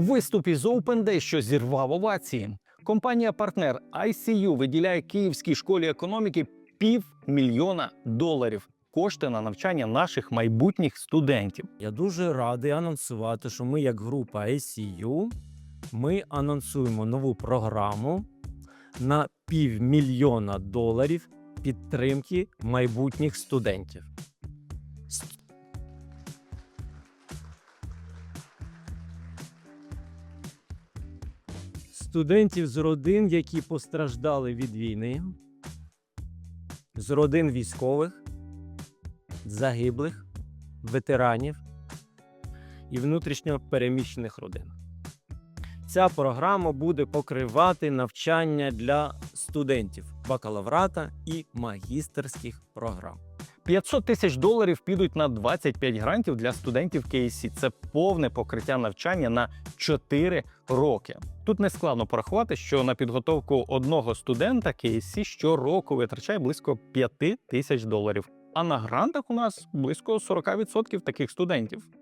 Виступ із Open Day, що зірвав овації. Компанія-партнер ICU виділяє Київській школі економіки півмільйона доларів. Кошти на навчання наших майбутніх студентів. Я дуже радий анонсувати, що ми, як група ICU, ми анонсуємо нову програму на півмільйона доларів підтримки майбутніх студентів. Студентів з родин, які постраждали від війни, з родин військових, загиблих, ветеранів і внутрішньо переміщених родин. Ця програма буде покривати навчання для студентів бакалаврата і магістерських програм. 500 тисяч доларів підуть на 25 грантів для студентів KSC. Це повне покриття навчання на 4 роки. Тут не складно порахувати, що на підготовку одного студента KSC щороку витрачає близько 5 тисяч доларів. А на грантах у нас близько 40% таких студентів.